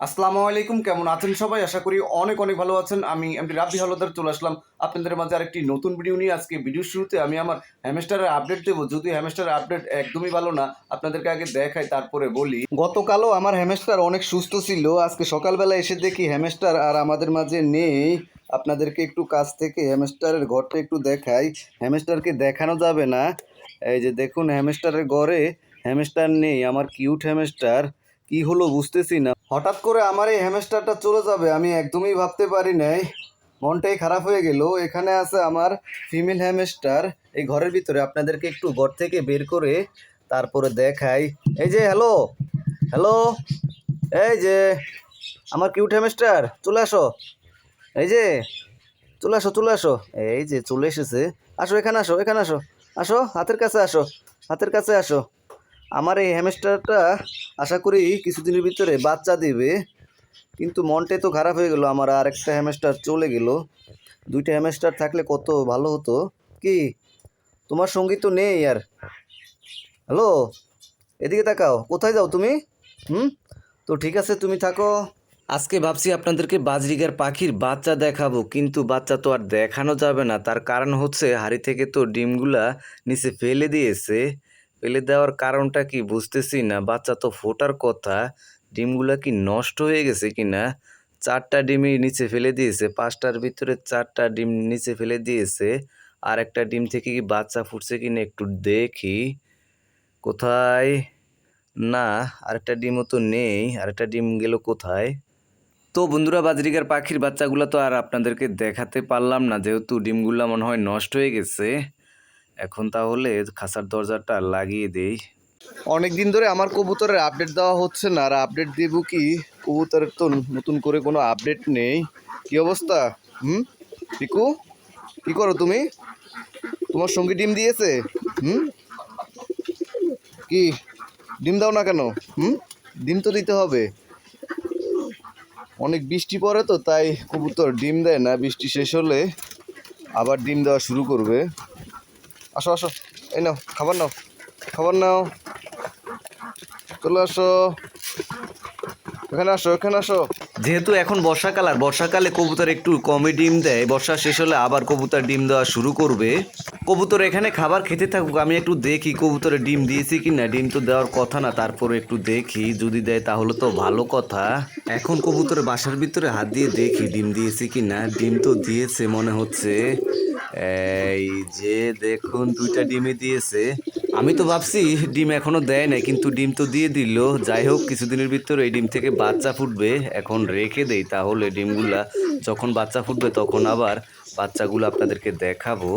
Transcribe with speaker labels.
Speaker 1: আসসালামু আলাইকুম, কেমন আছেন সবাই? আশা করি অনেক অনেক ভালো আছেন। আমি এমডি রাব্বি হলদার, চলে আসলাম আপনাদের মাঝে আরেকটি নতুন ভিডিও নিয়ে। আজকে ভিডিও শুরুতে আমি আমার হ্যামস্টারের আপডেট দেবো। যদি হ্যামস্টারের আপডেট একদমই ভালো না, আপনাদেরকে আগে দেখাই, তারপরে বলি। গতকালও আমার হ্যামস্টার অনেক সুস্থ ছিল। আজকে সকালবেলা এসে দেখি হ্যামস্টার আর আমাদের মাঝে নেই। আপনাদেরকে একটু কাছ থেকে হ্যামস্টারের ঘরটা একটু দেখাই। হ্যামস্টারকে দেখানো যাবে না। এই যে দেখুন হ্যামস্টারের ঘরে হ্যামস্টার নেই। আমার কিউট হ্যামস্টার কি হলো বুঝতেছি না। হঠাৎ করে আমার এই হ্যামস্টারটা চলে যাবে, আমি একদমই ভাবতে পারি নাই। মনটাই খারাপ হয়ে গেল। এখানে আছে আমার ফিমেল হ্যামস্টার এই ঘরের ভিতরে আপনাদেরকে একটু ঘর থেকে বের করে তারপরে দেখাই। এই যে হ্যালো হ্যালো এই যে, আমার কিউট হ্যামস্টার চলে আসো। এই যে, চলে আসো চলে আসো। এই যে, চলে এসেছে। আসো, এখানে আসো এখানে আসো। আসো, হাতের কাছে আসো, হাতের কাছে আসো। আমার এই হ্যামস্টারটা আশা করি কিছুদিনের ভিতরে বাচ্চা দেবে। কিন্তু মনটাই তো খারাপ হয়ে গেল, আমার আর একটা হ্যামস্টার চলে গেল। দুইটা হ্যামস্টার থাকলে কত ভালো হতো। কি? তোমার সঙ্গী তো নেই আর। হ্যালো? এদিকে তাকাও, কোথায় যাও তুমি? হুম? তো ঠিক আছে, তুমি থাকো। আজকে ভাবছি আপনাদেরকে বাজরিগার পাখির বাচ্চা দেখাবো, কিন্তু বাচ্চা তো আর দেখানো যাবে না। তার কারণ হচ্ছে হাড়ি থেকে তো ডিমগুলা নিচে ফেলে দিয়েছে। ফেলে দেওয়ার কারণটা কি বুঝতেছি না। বাচ্চা তো ফোটার কথা। ডিমগুলা কি নষ্ট হয়ে গেছে কি না চারটা ডিমই নিচে ফেলে দিয়েছে। পাঁচটার ভিতরে চারটা ডিম নিচে ফেলে দিয়েছে। আর একটা ডিম থেকে কি বাচ্চা ফুটছে কি না একটু দেখি। কোথায়? না, আরেকটা ডিমও তো নেই। আরেকটা ডিম গেল কোথায়? তো বন্ধুরা, বাজরিকার পাখির বাচ্চাগুলো তো আর আপনাদেরকে দেখাতে পারলাম না। যেহেতু ডিমগুলো মনে হয় নষ্ট হয়ে গেছে। এখন তাহলে খাসার দরজাটা লাগিয়ে দেই। অনেক দিন ধরে আমার কবুতরের আপডেট দেওয়া হচ্ছে না, আর আপডেট দেব কি? কবুতরের তো নতুন করে কোনো আপডেট নেই। কি অবস্থা? হুম? পিকু? কি করো তুমি? তোমার সঙ্গী ডিম দিয়েছে? হুম? কি? ডিম দাও না কেন? হুম? ডিম তো দিতে হবে। অনেক বৃষ্টি পড়ে তো, তাই কবুতর ডিম দেয় না। বৃষ্টি শেষ হলে আবার ডিম দেওয়া শুরু করবে। আসো আসো। এই নাও খাবার নাও খাবার নাও। চলে আসো। এখানে আসো এখানে আসো। যেহেতু এখন বর্ষাকাল, আর বর্ষাকালে কবুতর একটু কমই ডিম দেয়, বর্ষা শেষ হলে আবার কবুতর ডিম দেওয়া শুরু করবে। কবুতর এখানে খাবার খেতে থাকুক, আমি একটু দেখি কবুতরে ডিম দিয়েছি কি না ডিম তো দেওয়ার কথা না তারপরে একটু দেখি, যদি দেয় তাহলে তো ভালো কথা। এখন কবুতরের বাসার ভিতরে হাত দিয়ে দেখি ডিম দিয়েছি কি না ডিম তো দিয়েছে মনে হচ্ছে। এই যে দেখুন, দুইটা ডিমই দিয়েছে। আমি তো ভাবছি ডিম এখনও দেয় না কিন্তু ডিম তো দিয়ে দিল। যাই হোক, কিছুদিনের ভিতরে এই ডিম থেকে বাচ্চা ফুটবে। এখন রেখে দেই তাহলে ডিমগুলা। যখন বাচ্চা ফুটবে তখন আবার বাচ্চাগুলো আপনাদেরকে দেখাবো।